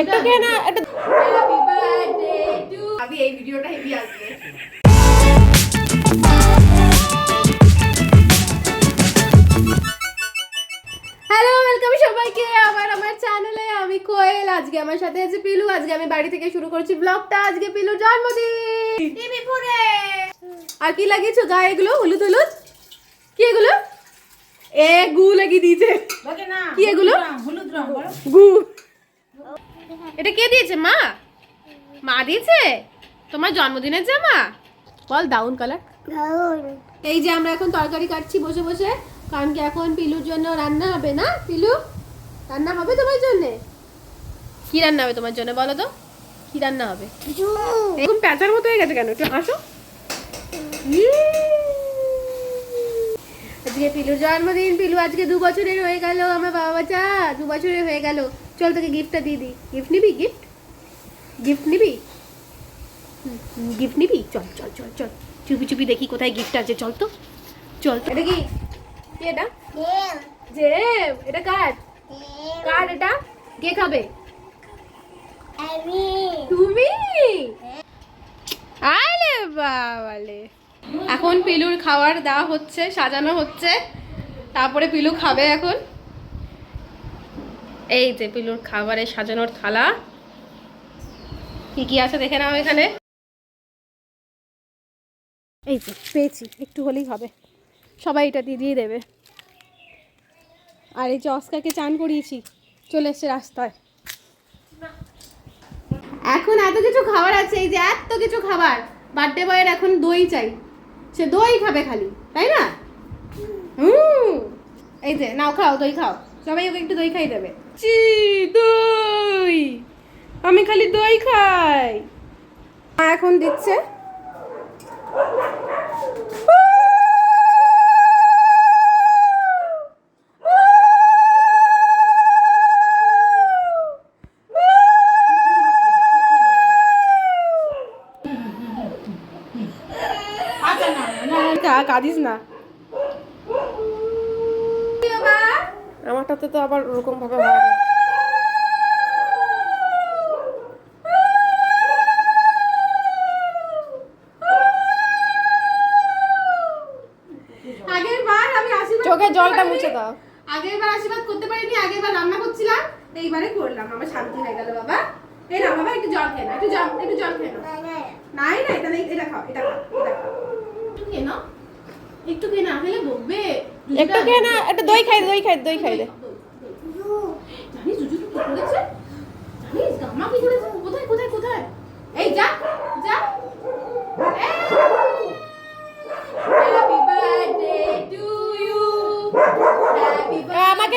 একটু খেয়ে না একটা আমি এই ভিডিওটা হেভি আসবে হ্যালো ওয়েলকাম সবাইকে আবার আমার চ্যানেলে আমি কোয়েল আজকে আমার সাথে আছে পিলু। আজকে আমি বাড়ি থেকে শুরু করছি ব্লগটা আজকে পিলুর জন্মদিন। আর কি লাগিয়েছো? গায়ে এগুলো? হলুদ হলুদ? কি এগুলো? এ গু লাগিয়ে দিয়েছে। কি এগুলো? গু। এটা কে দিয়েছে মা? মা দিয়েছে? তোমার জন্মদিনের জামা? বল দাউন কালার এই যে আমরা এখন তরকারি কাটছি বসে বসে কারণ কি এখন পিলুর জন্য রান্না হবে না পিলু? রান্না হবে তোমার জন্য? কি রান্না হবে তোমার জন্য বলো তো? কি রান্না হবে? এরকম প্যাঁচার মতো হয়ে গেছে কেন? একটু আসো। আজকে পিলুর জন্মদিন পিলু আজকে দু বছরের হয়ে গেল আমার বাবা বাচ্চা দু বছরের হয়ে গেল। চল তোকে গিফটটা দিয়ে দিই। গিফট নিবি? গিফট গিফট নিবি? গিফট নিবি? চল চল চল চল। চুপি চুপি দেখি কোথায় গিফট আছে চল তো। চল তো। এটা কি? কি এটা? জেম। এটা কার? কার এটা? কে খাবে? তুমি? আরে বাবালে। এখন পিলুর খাবার দেওয়া হচ্ছে সাজানো হচ্ছে। তারপরে পিলু খাবে এখন। এই যে পিলুর খাবারে সাজানোর থালা। কি কি আছে দেখে নাও এখানে। এই যে পেয়েছি একটু হলেই হবে। সবাই এটা দিয়ে দিয়ে দেবে। আর এই যে অস্কারকে চান করিয়েছি চলে এসছে রাস্তায়। এখন এত কিছু খাবার আছে এই যে এত কিছু খাবার। বার্থডে বয়ের এখন দই চাই। সে দই খাবে খালি তাই না? হুম এই যে নাও খাও দই খাও। সবাই ওকে একটু দই খাই দেবে। চি দই! আমি খালি দই খাই। মা এখন দিচ্ছে। কা- কাঁদিস না। আমারটাতে তো আবার ওরকম ভাবে হয় না। চোখে জলটা। মুছে দাও। আগের বার আশীর্বাদ করতে পারিনি আগের বার রান্না করছিলাম। এইবারে করলাম আমার শান্তি হয়ে গেল বাবা। এই না বাবা একটু জল খেয়ে নাও একটু জল একটু জল খেয়ে নাও। নাই না এটা নেই এটা খাও এটা খাও এটা খাও। একটু খেয়ে নাও একটু খেয়ে না খেলে বকবে একটু খেয়ে না একটা দই খাই দই খাই দই খাই দে জানিস জুজু কি করেছে জানিস গামা কি করেছে কোথায় কোথায় কোথায় এই যা যা happy birthday to you happy আ, আমাকে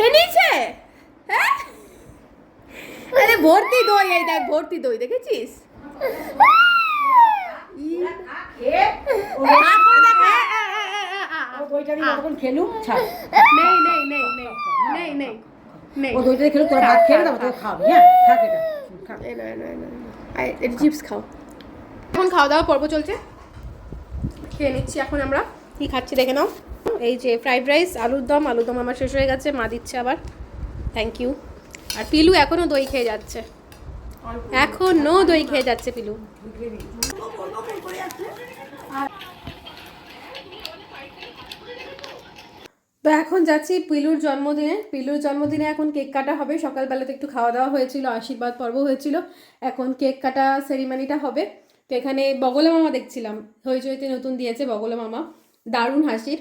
থাক এটা খা। এই না, না, না, না। আয়, এটা চিপস খাও। এখন খাওয়া দাওয়া পর্ব চলছে। খেয়ে নিচ্ছি এখন আমরা। কি খাচ্ছি দেখে নাও। এই যে ফ্রাইড রাইস আলুর দম আলুর দম আমার শেষ হয়ে গেছে, মা দিচ্ছে আবার। থ্যাংক ইউ আর পিলু এখনও দই খেয়ে যাচ্ছে। এখনও দই খেয়ে যাচ্ছে পিলু। তো এখন যাচ্ছি পিলুর জন্মদিনে। পিলুর জন্মদিনে এখন কেক কাটা হবে। সকালবেলা তো একটু খাওয়া দাওয়া হয়েছিল, আশীর্বাদ পর্ব হয়েছিল। এখন কেক কাটা সেরিমানিটা হবে। তো এখানে বগলা মামা দেখছিলাম। হইচইতে নতুন দিয়েছে বগলে মামা। দারুণ হাসির।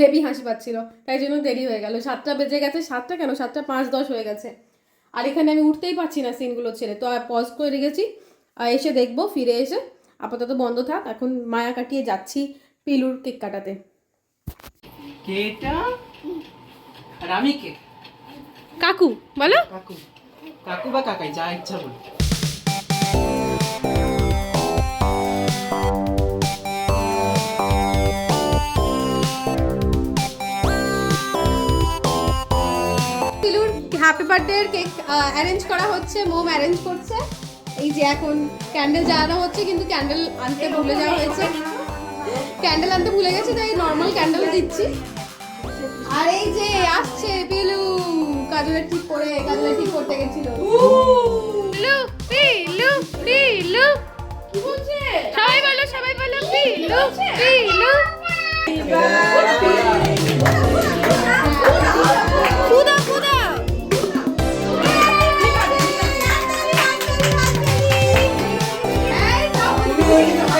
হেভি হাসি পাচ্ছিল। তাই জন্য দেরি হয়ে গেল। সাতটা বেজে গেছে। সাতটা কেন? সাতটা পাঁচ দশ হয়ে গেছে। আর এখানে আমি উঠতেই পারছি না সিনগুলো ছেড়ে। তো পজ করে রেখেছি। এসে দেখব ফিরে এসে। আপাতত বন্ধ থাক। এখন মায়া কাটিয়ে যাচ্ছি পিলুর কেক কাটাতে। কেটা? আর আমি কে? কাকু বলো। কাকু। কাকু বা কাকাই যা ইচ্ছা বল। হ্যাপি বার্থডে এর কেক অ্যারেঞ্জ করা হচ্ছে মোম অ্যারেঞ্জ করছে। এই যে এখন ক্যান্ডেল জ্বালানো হচ্ছে কিন্তু ক্যান্ডেল আনতে ভুলে যাওয়া হয়েছে। ক্যান্ডেল আনতে ভুলে গেছে তাই নর্মাল ক্যান্ডেল দিচ্ছি। আর এই যে আসছে পিলু কাজলের ঠিক করে কাজলের ঠিক করতে গেছিল। পিলু পিলু পিলু কি বলছে? সবাই বলো সবাই বলো পিলু পিলু 네.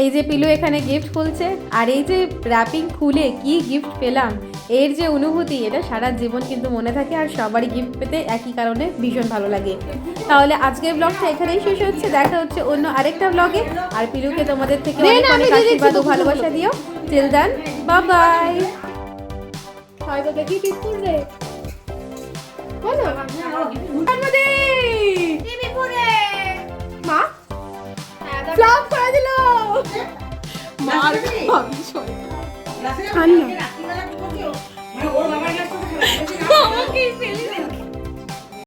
এই যে পিলু এখানে গিফট খুলছে আর এই যে র্যাপিং খুলে কি গিফট পেলাম এর যে অনুভূতি এটা সারা জীবন কিন্তু মনে থাকে আর সবারই গিফট পেতে একই কারণে ভীষণ ভালো লাগে। তাহলে আজকের ব্লগটা এখানেই শেষ হচ্ছে দেখা হচ্ছে অন্য আরেকটা ব্লগে আর পিলুকে তোমাদের থেকে অনেক অনেক আশীর্বাদ ও ভালোবাসা দিও। টিল দেন বাই বাই হয়তো দেখি কিস করবে বলো trabajando.